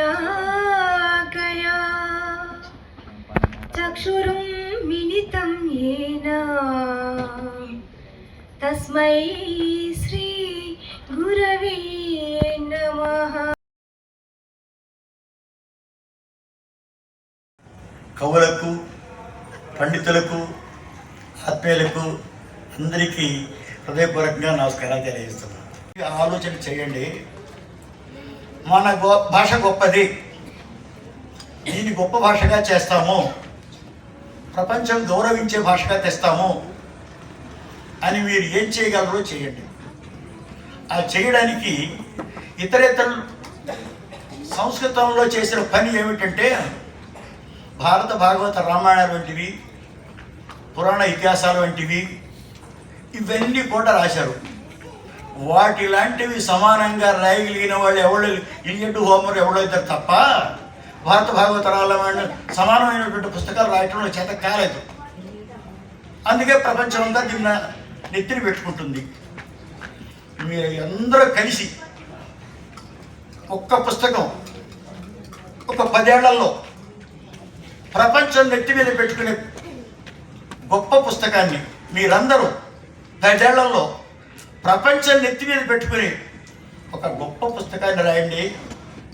ज्ञानाञ्जनशलाकया चक्षुरुं मिलितं येन तस्मै श्रीगुरवे नमः కవులకు పండితులకు ఆత్మీయులకు అందరికీ హృదయపూర్వకంగా నమస్కారాలు తెలియజేస్తున్నాను ఆలోచన చేయండి. మన గో భాష గొప్పది. దీన్ని గొప్ప భాషగా చేస్తాము. ప్రపంచం గౌరవించే భాషగా తెస్తాము అని మీరు ఏం చేయగలరో చేయండి. ఆ చేయడానికి ఇతరేతరులు సంస్కృతంలో చేసిన పని ఏమిటంటే భారత భాగవత రామాయణాలు వంటివి పురాణ ఇతిహాసాలు వంటివి ఇవన్నీ కూడా రాశారు. వాటి లాంటివి సమానంగా రాయగలిగిన వాళ్ళు ఎవరు ఇల్లు హోమర్ ఎవరో తప్ప? భారత భాగవతరాల వాళ్ళు సమానమైనటువంటి పుస్తకాలు రాయటంలో చేత కాలేదు. అందుకే ప్రపంచం అంతా దీన్ని నెత్తిని పెట్టుకుంటుంది. మీరు అందరూ కలిసి ఒక్క పుస్తకం ఒక పదేళ్ళలో ప్రపంచం నెత్తి మీద పెట్టుకునే గొప్ప పుస్తకాన్ని మీరందరూ పదేళ్ళలో ప్రపంచం నెత్తి మీద పెట్టుకుని ఒక గొప్ప పుస్తకాన్ని రాయండి.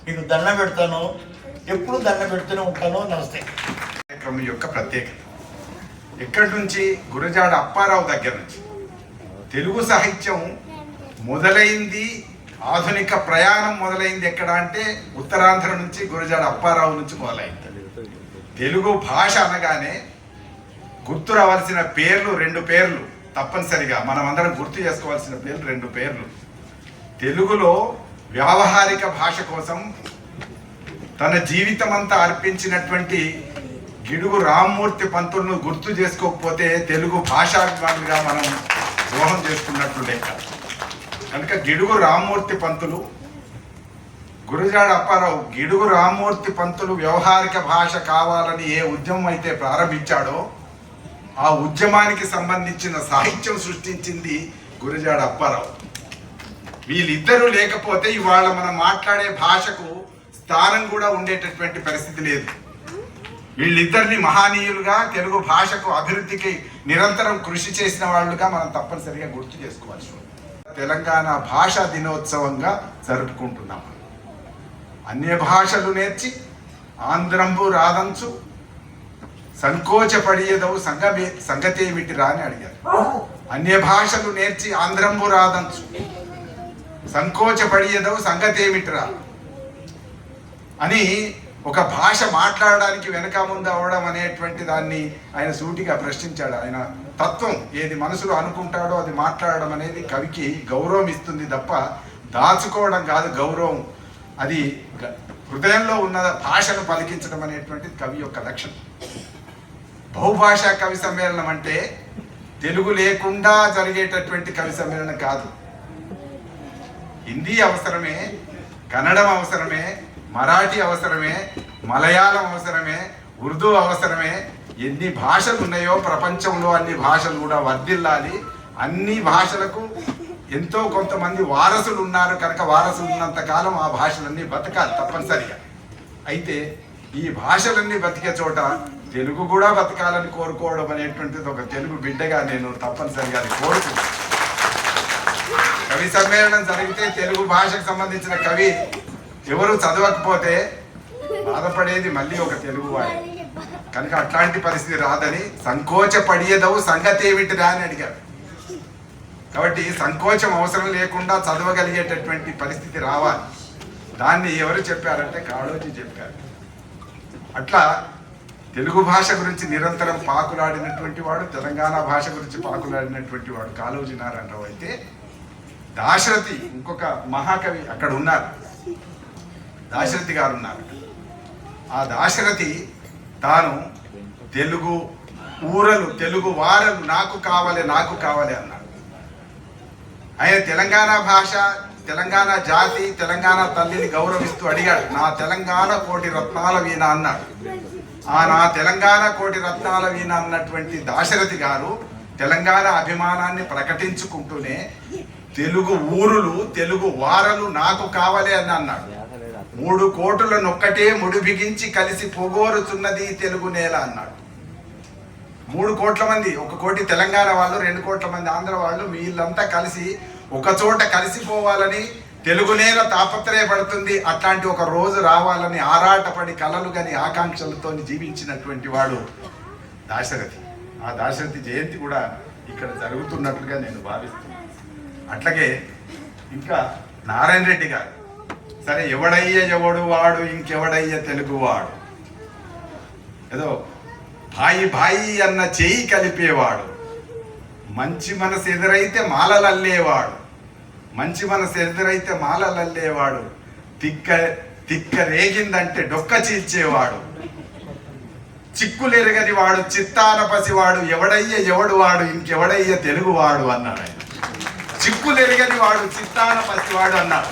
మీకు దండం పెడతాను. ఎప్పుడు దండం పెడుతూనే ఉంటాను నమస్తే. కార్యక్రమం యొక్క ప్రత్యేకత. ఇక్కడి నుంచి గురజాడ అప్పారావు దగ్గర నుంచి. తెలుగు సాహిత్యం మొదలైంది ఆధునిక ప్రయాణం మొదలైంది ఎక్కడ అంటే ఉత్తరాంధ్ర నుంచి గురజాడ అప్పారావు నుంచి మొదలైంది. తెలుగు భాష అనగానే గుర్తు రావాల్సిన పేర్లు రెండు పేర్లు. తప్పనిసరిగా మనం అందరం గుర్తు చేసుకోవాల్సిన పేర్లు రెండు పేర్లు. తెలుగులో వ్యావహారిక భాష కోసం తన జీవితం అంతా అర్పించినటువంటి గిడుగు రామ్మూర్తి పంతులను గుర్తు చేసుకోకపోతే తెలుగు భాషాభిమానులుగా మనం ద్రోహం చేసుకున్నట్లు లెక్క. కనుక గిడుగు రామ్మూర్తి పంతులు గురజాడ అప్పారావు గిడుగు రామ్మూర్తి పంతులు వ్యవహారిక భాష కావాలని ఏ ఉద్యమం అయితే ప్రారంభించాడో ఆ ఉద్యమానికి సంబంధించిన సాహిత్యం సృష్టించింది గురజాడ అప్పారావు. వీళ్ళిద్దరూ లేకపోతే ఇవాళ మనం మాట్లాడే భాషకు స్థానం కూడా ఉండేటటువంటి పరిస్థితి లేదు. వీళ్ళిద్దరిని మహానీయులుగా తెలుగు భాషకు అభివృద్ధికి నిరంతరం కృషి చేసిన వాళ్ళుగా మనం తప్పనిసరిగా గుర్తు చేసుకోవాల్సి తెలంగాణ భాషా దినోత్సవంగా జరుపుకుంటున్నాం. అన్య భాషలు నేర్చి ఆంధ్రంబు రాదంచు సంకోచపడియదవు సంగమే సంగతేమిటిరా అని అడిగారు. అన్య భాషలు నేర్చి ఆంధ్రంబు రాదంచు సంకోచపడియదవు సంగతేమిటిరా అని ఒక భాష మాట్లాడడానికి వెనక ముందు అవడం అనేటువంటి దాన్ని ఆయన సూటిగా ప్రశ్నించాడు. ఆయన తత్వం ఏది మనసులో అనుకుంటాడో అది మాట్లాడడం అనేది కవికి గౌరవం ఇస్తుంది తప్ప దాచుకోవడం కాదు గౌరవం. అది హృదయంలో ఉన్న భాషను పలికించడం అనేటువంటిది కవి యొక్క లక్షణం. బహుభాషా కవి సమ్మేళనం అంటే తెలుగు లేకుండా జరిగేటటువంటి కవి సమ్మేళనం కాదు. హిందీ అవసరమే కన్నడం అవసరమే మరాఠీ అవసరమే మలయాళం అవసరమే ఉర్దూ అవసరమే ఎన్ని భాషలు ఉన్నాయో ప్రపంచంలో అన్ని భాషలు కూడా వర్ధిల్లాలి. అన్ని భాషలకు ఎంతో కొంతమంది వారసులు ఉన్నారు కనుక వారసులు ఉన్నంత కాలం ఆ భాషలన్నీ బతకాలి తప్పనిసరిగా. అయితే ఈ భాషలన్నీ బతికే చోట తెలుగు కూడా బతకాలని కోరుకోవడం అనేటువంటిది ఒక తెలుగు బిడ్డగా నేను తప్పనిసరిగా అది కోరుకుంటున్నాను. కవి సమ్మేళనం జరిగితే తెలుగు భాషకు సంబంధించిన కవి ఎవరు చదవకపోతే బాధపడేది మళ్ళీ ఒక తెలుగు వాడు. కనుక అట్లాంటి పరిస్థితి రాదని సంకోచపడియదవు సంగతి ఏమిటిరా అని అడిగారు కాబట్టి సంకోచం అవసరం లేకుండా చదవగలిగేటటువంటి పరిస్థితి రావాలి. దాన్ని ఎవరు చెప్పారంటే కాళోజీ చెప్పారు. అట్లా తెలుగు భాష గురించి నిరంతరం పాకులాడినటువంటి వాడు తెలంగాణ భాష గురించి పాకులాడినటువంటి వాడు కాలోజీ నారాయణరావు అయితే దాశరథి ఇంకొక మహాకవి అక్కడ ఉన్నారు. దాశరథి గారు ఉన్నారు. ఆ దాశరథి తాను తెలుగు ఊరలు తెలుగు వారలు నాకు కావాలి నాకు కావాలి అన్నాడు. ఆయన తెలంగాణ భాష తెలంగాణ జాతి తెలంగాణ తల్లిని గౌరవిస్తూ అడిగాడు. నా తెలంగాణ కోటి రత్నాల వీణ అన్నాడు. ఆ నా తెలంగాణ కోటి రత్నాల వీణ అన్నటువంటి దాశరథి గారు తెలంగాణ అభిమానాన్ని ప్రకటించుకుంటూనే తెలుగు ఊరులు తెలుగు వారలు నాకు కావాలి అని అన్నాడు. మూడు కోట్ల నొక్కటే ముడి బిగించి కలిసి పొగోరుతున్నది తెలుగు నేల అన్నాడు. మూడు కోట్ల మంది ఒక కోటి తెలంగాణ వాళ్ళు రెండు కోట్ల మంది ఆంధ్ర వాళ్ళు వీళ్ళంతా కలిసి ఒక చోట కలిసిపోవాలని తెలుగు నేల తాపత్రయపడుతుంది. అట్లాంటి ఒక రోజు రావాలని ఆరాటపడి కలలు గని ఆకాంక్షలతో జీవించినటువంటి వాడు దాశరథి. ఆ దాశరథి జయంతి కూడా ఇక్కడ జరుగుతున్నట్లుగా నేను భావిస్తున్నాను అట్లాగే ఇంకా నారాయణ రెడ్డి గారు సరే ఎవడయ్య ఎవడు వాడు ఇంకెవడయ్య తెలుగువాడు ఏదో భాయి భాయి అన్న చేయి కలిపేవాడు. మంచి మనసు ఎదురైతే మాలలల్లేవాడు మంచి మనసు ఎదురైతే మాలలల్లేవాడు తిక్క తిక్క రేగిందంటే డొక్క చీల్చేవాడు. చిక్కులెరగని వాడు చిత్తాన పసివాడు ఎవడయ్య ఎవడు వాడు ఇంకెవడయ్య తెలుగువాడు అన్నాడు ఆయన. చిక్కులు ఎరగని వాడు చిత్తాన పసివాడు అన్నాడు.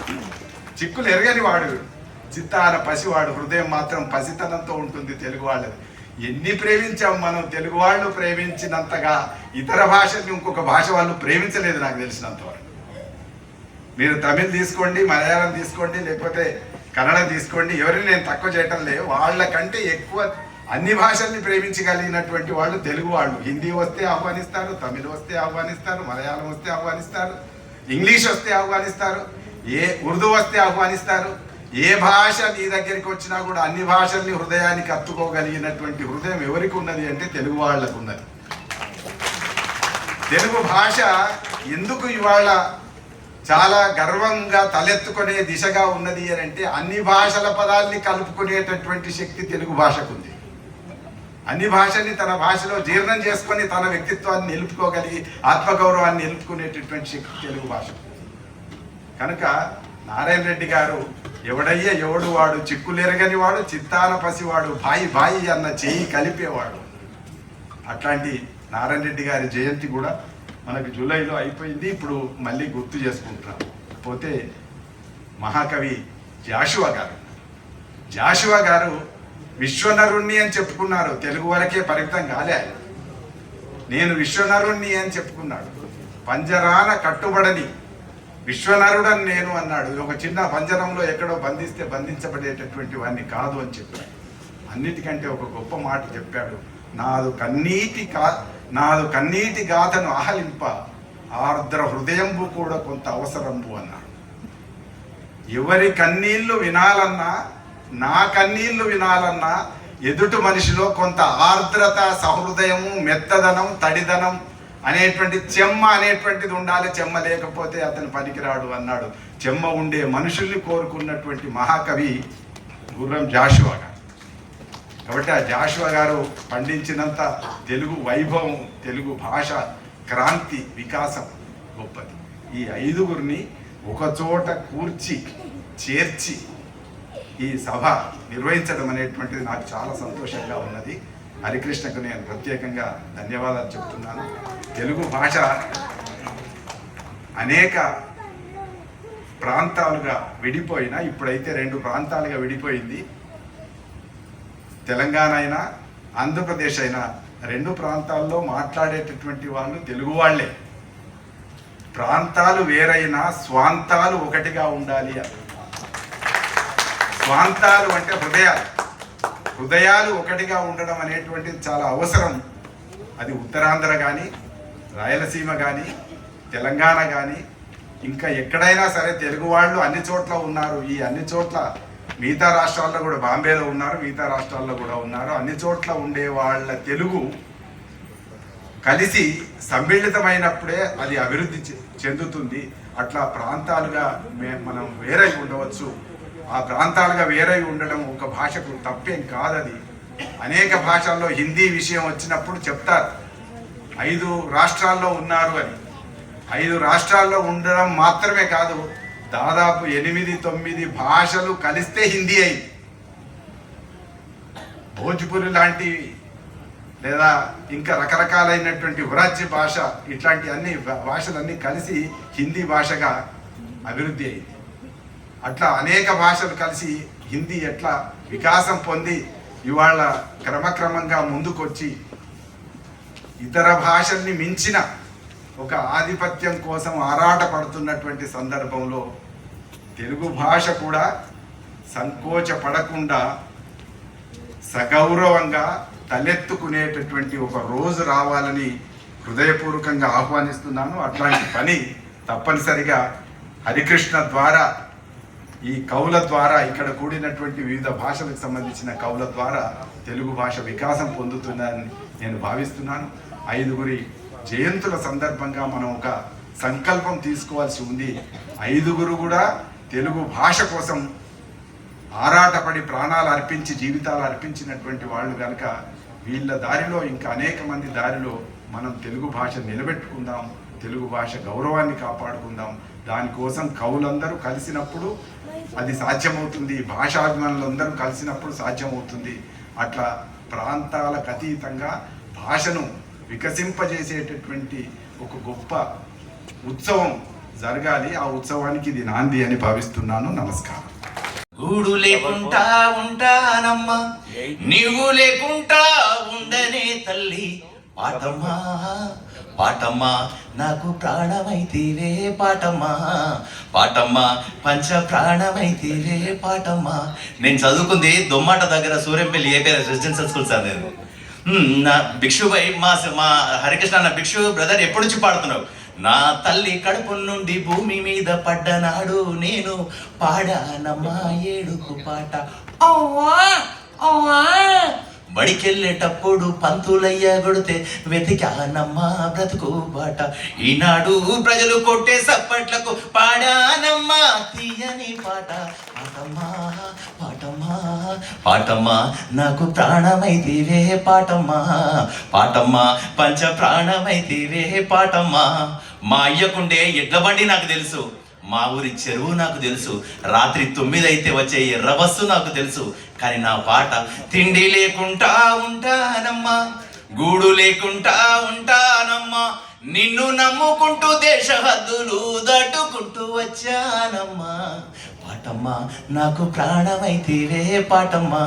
చిక్కులు ఎరగని వాడు చిత్తాన పసివాడు హృదయం మాత్రం పసితనంతో ఉంటుంది తెలుగు వాళ్ళది ఎన్ని ప్రేమించాం మనం తెలుగు వాళ్ళు ప్రేమించినంతగా ఇతర భాషల్ని ఇంకొక భాష వాళ్ళు ప్రేమించలేదు నాకు తెలిసినంత వరకు మీరు తమిళ్ తీసుకోండి మలయాళం తీసుకోండి లేకపోతే కన్నడ తీసుకోండి ఎవరిని నేను తక్కువ చేయటం లేదు. వాళ్ళకంటే ఎక్కువ అన్ని భాషల్ని ప్రేమించగలిగినటువంటి వాళ్ళు తెలుగు వాళ్ళు. హిందీ వస్తే ఆహ్వానిస్తారు తమిళ్ వస్తే ఆహ్వానిస్తారు మలయాళం వస్తే ఆహ్వానిస్తారు ఇంగ్లీష్ వస్తే ఆహ్వానిస్తారు ఏ ఉర్దూ వస్తే ఆహ్వానిస్తారు ఏ భాష నీ దగ్గరికి వచ్చినా కూడా అన్ని భాషల్ని హృదయానికి అత్తుకోగలిగినటువంటి హృదయం ఎవరికి ఉన్నది అంటే తెలుగు వాళ్ళకు ఉన్నది. తెలుగు భాష ఎందుకు ఇవాళ చాలా గర్వంగా తలెత్తుకునే దిశగా ఉన్నది అని అంటే అన్ని భాషల పదాల్ని కలుపుకునేటటువంటి శక్తి తెలుగు భాషకు ఉంది అన్ని భాషని తన భాషలో జీర్ణం చేసుకొని తన వ్యక్తిత్వాన్ని నిలుపుకోగలిగి ఆత్మగౌరవాన్ని నిలుపుకునేటటువంటి శక్తి తెలుగు భాష కనుక నారాయణ రెడ్డి గారు ఎవడయ్య ఎవడు వాడు చిక్కులెరగని వాడు చిత్తాన పసివాడు బాయి బాయి అన్న చేయి కలిపేవాడు. అట్లాంటి నారాయణ రెడ్డి గారి జయంతి కూడా మనకు జూలైలో అయిపోయింది ఇప్పుడు మళ్ళీ గుర్తు చేసుకుంటున్నాం పోతే మహాకవి జాషువా గారు. జాషువా గారు విశ్వనరుణ్ణి అని చెప్పుకున్నారు. తెలుగు వరకే పరిమితం కాలే ఆయన. నేను విశ్వనరుణ్ణి అని చెప్పుకున్నాడు. పంజరాన కట్టుబడని విశ్వనరుడని నేను అన్నాడు. ఒక చిన్న పంజరంలో ఎక్కడో బంధిస్తే బంధించబడేటటువంటి వాడిని కాదు అని చెప్పాడు. అన్నిటికంటే ఒక గొప్ప మాట చెప్పాడు. నాదు కన్నీటి కా నాదు కన్నీటి గాథను ఆహలింప ఆర్ద్ర హృదయంబు కూడా కొంత అవసరంబు అన్నాడు. ఎవరి కన్నీళ్ళు వినాలన్నా నా కన్నీళ్ళు వినాలన్నా ఎదుటి మనిషిలో కొంత ఆర్ద్రత సహృదయము మెత్తదనం తడిదనం అనేటువంటి చెమ్మ అనేటువంటిది ఉండాలి. చెమ్మ లేకపోతే అతను పనికిరాడు అన్నాడు. చెమ్మ ఉండే మనుషుల్ని కోరుకున్నటువంటి మహాకవి గుర్రం జాషువాగా. కాబట్టి ఆ జాషువా గారు పండించినంత తెలుగు వైభవం తెలుగు భాష క్రాంతి వికాసం గొప్పది. ఈ ఐదుగురిని ఒకచోట కూర్చి చేర్చి ఈ సభ నిర్వహించడం అనేటువంటిది నాకు చాలా సంతోషంగా ఉన్నది. హరికృష్ణకు నేను ప్రత్యేకంగా ధన్యవాదాలు చెప్తున్నాను. తెలుగు భాష అనేక ప్రాంతాలుగా విడిపోయినా ఇప్పుడైతే రెండు ప్రాంతాలుగా విడిపోయింది. తెలంగాణ అయినా ఆంధ్రప్రదేశ్ అయినా రెండు ప్రాంతాల్లో మాట్లాడేటటువంటి వాళ్ళు తెలుగు వాళ్ళే. ప్రాంతాలు వేరైనా స్వాంతాలు ఒకటిగా ఉండాలి స్వాంతాలు అంటే హృదయాలు. హృదయాలు ఒకటిగా ఉండడం అనేటువంటిది చాలా అవసరం. అది ఉత్తరాంధ్ర కానీ రాయలసీమ కానీ తెలంగాణ కానీ ఇంకా ఎక్కడైనా సరే తెలుగు వాళ్ళు అన్ని చోట్ల ఉన్నారు. ఈ అన్ని చోట్ల మిగతా రాష్ట్రాల్లో కూడా బాంబేలో ఉన్నారు మిగతా రాష్ట్రాల్లో కూడా ఉన్నారు. అన్ని చోట్ల ఉండే వాళ్ళ తెలుగు కలిసి సమ్మిళితమైనప్పుడే అది అభివృద్ధి చె- చెందుతుంది. అట్లా ప్రాంతాలుగా మే మనం వేరై ఉండవచ్చు. ఆ ప్రాంతాలుగా వేరై ఉండడం ఒక భాషకు తప్పేం కాదది. అనేక భాషల్లో హిందీ విషయం వచ్చినప్పుడు చెప్తారు. ఐదు రాష్ట్రాల్లో ఉన్నారు అని. ఐదు రాష్ట్రాల్లో ఉండడం మాత్రమే కాదు దాదాపు ఎనిమిది తొమ్మిది భాషలు కలిస్తే హిందీ అయింది. భోజ్పురి లాంటి లేదా ఇంకా రకరకాలైనటువంటి వ్రాజ్య భాష ఇట్లాంటి అన్ని భాషలన్నీ కలిసి హిందీ భాషగా అభివృద్ధి అయింది. అట్లా అనేక భాషలు కలిసి హిందీ ఎట్లా వికాసం పొంది ఇవాళ క్రమక్రమంగా ముందుకొచ్చి ఇతర భాషల్ని మించిన ఒక ఆధిపత్యం కోసం ఆరాట పడుతున్నటువంటి సందర్భంలో తెలుగు భాష కూడా సంకోచపడకుండా సగౌరవంగా తలెత్తుకునేటటువంటి ఒక రోజు రావాలని హృదయపూర్వకంగా ఆహ్వానిస్తున్నాను. అట్లాంటి పని తప్పనిసరిగా హరికృష్ణ ద్వారా ఈ కవుల ద్వారా ఇక్కడ కూడినటువంటి వివిధ భాషలకు సంబంధించిన కవుల ద్వారా తెలుగు భాష వికాసం పొందుతుందని నేను భావిస్తున్నాను. ఐదుగురి జయంతుల సందర్భంగా మనం ఒక సంకల్పం తీసుకోవాల్సి ఉంది. ఐదుగురు కూడా తెలుగు భాష కోసం ఆరాటపడి ప్రాణాలు అర్పించి జీవితాలు అర్పించినటువంటి వాళ్ళు కనుక వీళ్ళ దారిలో ఇంకా అనేక మంది దారిలో మనం తెలుగు భాష నిలబెట్టుకుందాం తెలుగు భాష గౌరవాన్ని కాపాడుకుందాం. దానికోసం కవులందరూ కలిసినప్పుడు అది సాధ్యమవుతుంది. భాషాభిమానులందరూ కలిసినప్పుడు సాధ్యమవుతుంది. అట్లా ప్రాంతాలకు అతీతంగా భాషను వికసింపజేసేటటువంటి ఒక గొప్ప ఉత్సవం జరగాలి. ఆ ఉత్సవానికి ఇది నాంది అని భావిస్తున్నాను. నమస్కారం. గూడు లేకుంటా ఉంటానమ్మా. నీవు లేకుంటా ఉండనే తల్లి. పాటమ్మా పాటమ్మా నాకు ప్రాణమైతేవే పాటమ్మా. పాటమ్మా పంచ ప్రాణమైతేవే పాటమ్మా. నేను చదువుకుంది దొమ్మాట దగ్గర Suryampalli APR residential school sir నేను. నా భిక్షుభై మా మా హరికృష్ణ నా భిక్షు బ్రదర్ ఎప్పటి నుంచి పాడుతున్నావు? నా తల్లి కడుపు నుండి భూమి మీద పడ్డనాడు నేను పాడానమ్మా ఏడుపు పాట. అవ్వా అవ్వా. బడికెళ్ళేటప్పుడు పంతులయ్యా కొడితే వెతికానమ్మా బ్రతుకు బాట. ఈనాడు ప్రజలు కొట్టే సప్పట్లకు పాడానమ్మా తీయని పాట. పాటమ్మా పాటమ్మా పాటమ్మా నాకు ప్రాణమైతేవే పాటమ్మా. పాటమ్మా పంచ ప్రాణమైతేవే పాటమ్మా. మా అయ్యకుండే ఎడ్ల బండి నాకు తెలుసు. మా ఊరి చెరువు నాకు తెలుసు. రాత్రి తొమ్మిది అయితే వచ్చే ఎర్రబస్సు నాకు తెలుసు. కానీ నా పాట తిండి లేకుండా ఉంటానమ్మా గూడు లేకుండా ఉంటానమ్మా నిన్ను నమ్ముకుంటూ దేశ హద్దులు దాటుకుంటూ వచ్చానమ్మా. పాటమ్మా నాకు ప్రాణమైతేవే పాటమ్మా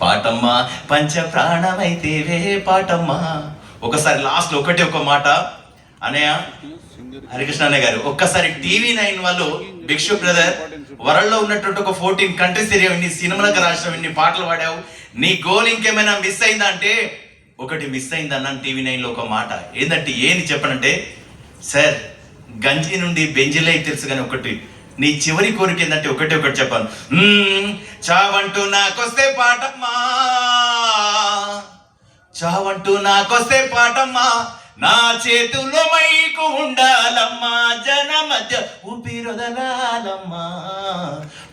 పాటమ్మా పంచ ప్రాణమైతేవే పాటమ్మా. ఒకసారి లాస్ట్ ఒకటి ఒక మాట. అనయ్య హరికృష్ణ అన్నయ్య గారు ఒక్కసారి టీవీ నైన్ వాళ్ళు భిక్షు బ్రదర్ వరల్డ్లో ఉన్నటువంటి ఒక ఫోర్టీన్ కంట్రీస్ తిరిగావు ఇన్ని సినిమాలకు రాసినావు ఇన్ని పాటలు పాడావు నీ గోల్ ఇంకేమైనా మిస్ అయిందా అంటే? ఒకటి మిస్ అయింది అన్నాను టీవీ నైన్లో ఒక మాట. ఏంటంటే ఏంది చెప్పనంటే సార్ గంజి నుండి బెంజిలే తెలుసు కానీ ఒకటి నీ చివరి కోరిక ఏంటంటే ఒకటి ఒకటి చెప్పాను. చావంటూ నాకొస్తే పాటమ్మా చావంటూ నాకొస్తే పాటమ్మా నా చేతుల్లో మైకు ఉండాలమ్మా జన మధ్య ఊపిరొదలాలమ్మా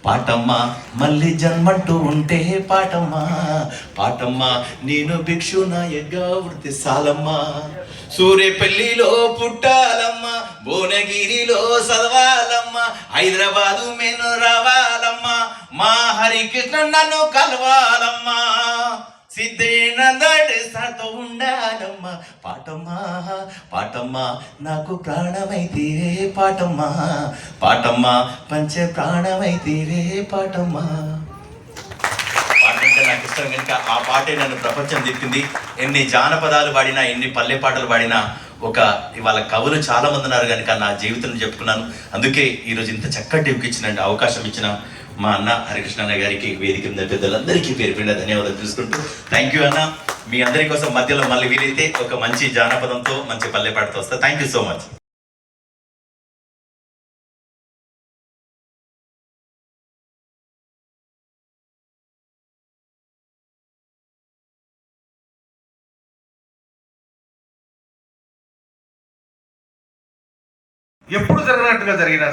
పాటమ్మా మళ్ళీ జన్మంటూ ఉంటే పాటమ్మా. పాటమ్మా నేను భిక్షు నాయగా వృత్తి సాలమ్మా. సూర్యపల్లిలో పుట్టాలమ్మా భువనగిరిలో చదవాలమ్మా. హైదరాబాదు మెను రావాలమ్మా. మా హరికృష్ణ నన్ను కలవాలమ్మా. సిద్ధేనందడి సాతో ఉండాలమ్మా. పాటమ్మా పాటమ్మా నాకు ప్రాణమైతేవే పాటమ్మా. పాటమ్మా పంచ ప్రాణమైతేరే పాటమ్మా. పాటంటే నాకు ఇష్టం కనుక ఆ పాటే నన్ను ప్రపంచం తిప్పింది. ఎన్ని జానపదాలు పాడినా ఎన్ని పల్లె పాటలు పాడినా ఒక ఇవాళ కవులు చాలా మంది ఉన్నారు కనుక నా జీవితం చెప్పుకున్నాను. అందుకే ఈరోజు ఇంత చక్కటి ఇచ్చిన అవకాశం ఇచ్చిన మా అన్న హరికృష్ణ గారికి వేదిక మీద పెద్దలందరికీ పేరు పేరున ధన్యవాదాలు తెలుసుకుంటూ థ్యాంక్ యూ అన్న. మీ అందరి కోసం మధ్యలో మళ్ళీ వీలైతే ఒక మంచి జానపదంతో మంచి పల్లెపాటతో వస్తా. థ్యాంక్ యూ సో మచ్ ఎప్పుడు జరిగినట్టుగా జరిగిన